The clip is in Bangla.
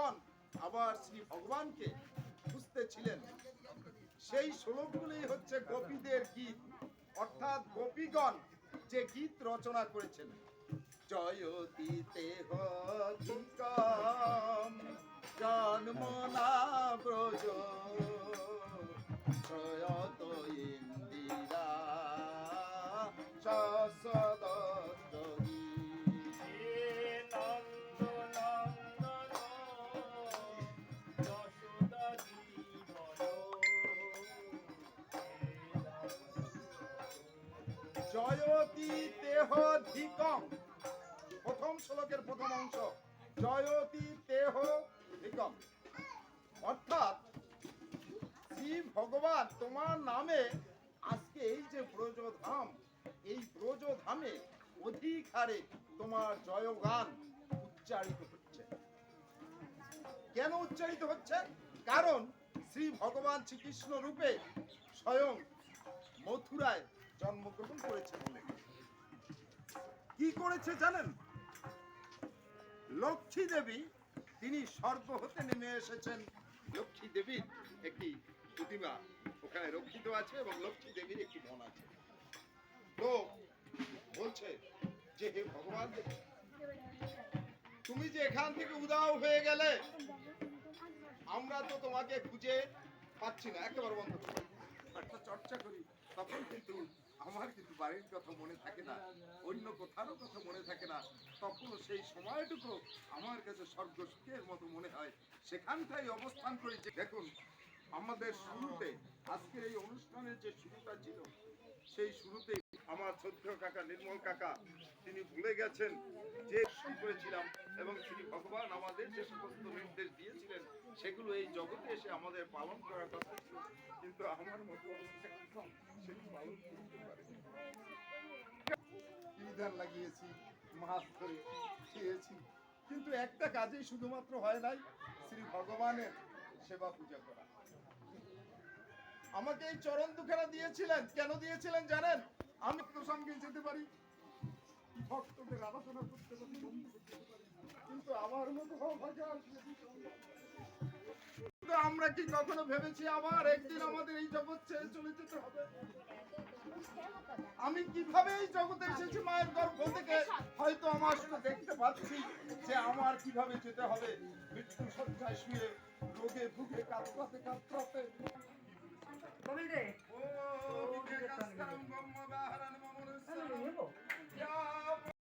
গোপীগণ আবার শ্রী ভগবানকে খুঁজতেছিলেন সেই শ্লোকগুলি হচ্ছে গোপীদের গীত। অর্থাৎ গোপীগণ যে গীত রচনা করেছেন। জয়তীতে হধিকম জন্ম না ব্রজ। জয়ত জয়তি দেহ ধিকম প্রথম শ্লোকের প্রথম অংশ জয়তি দেহ ধিকম অর্থাৎ শ্রী ভগবান তোমার নামে আজকে এই যে ব্রজধাম, এই ব্রজধামে অধিক হারে তোমার জয়গান উচ্চারিত হচ্ছে। কেন উচ্চারিত হচ্ছে? কারণ শ্রী ভগবান শ্রীকৃষ্ণ রূপে করেছে জানেন? লক্ষ্মী দেবী, তিনি স্বর্গ হতে নেমে এসেছেন। লক্ষ্মী দেবীর একটি প্রতিমা ওখানে রক্ষিত আছে এবং লক্ষ্মী দেবীর একটি বন আছে। তো বলছে যে, হে ভগবান, তুমি যে এখান থেকে উদাও হয়ে গেলে, আমরা তো তোমাকে খুঁজে পাচ্ছি না। একেবারে বন্ধ করো। একটা চর্চা করি। তখন কিন্তু আমার কিন্তু বাড়ির কথা মনে থাকে না, অন্য কোথারও কথা মনে থাকে না, তখন সেই সময়টুকু আমার কাছে স্বর্গ সুখের মতো মনে হয়। সেখানটাই অবস্থান করেছে দেখুন, আমাদের শুরুতে, আজকের এই অনুষ্ঠানের যে শুরুটা ছিল, সেই শুরুতে আমার শ্রদ্ধ কাকা, নির্মল কাকা, তিনি ভুলে গেছেন যে করেছিলাম এবং তিনি ভগবান আমাদের যে সমস্ত নির্দেশ দিয়েছিলেন, সেগুলো এই জগতে এসে আমাদের পালন করার কথা ছিল। কিন্তু আমার মতো বিধান লাগিয়েছি, মাছ ধরে খেয়েছি। কিন্তু একটা কাজেই শুধুমাত্র হয় নাই, শ্রী ভগবানের সেবা পূজা করা। আমাকে এই চরণ দুখানা দিয়েছিলেন। কেন দিয়েছিলেন জানেন? আমি তো সঙ্গে যেতে পারি। ভক্তদের বন্ধু করতে পারি। কিন্তু আমার মতো আমরা কি কখনো ভেবেছি আবার একদিন আমাদের এই জগৎ ছেড়ে চলে যেতে হবে? আমি কীভাবে এই জগতে এসেছি মায়ের গর্ভ থেকে, হয়তো আমার দেখতে পাচ্ছি যে আমার কীভাবে যেতে হবে। মৃত্যু সজ্জায় শুয়ে রোগে ভুগে কাতরাতে কাতরাতে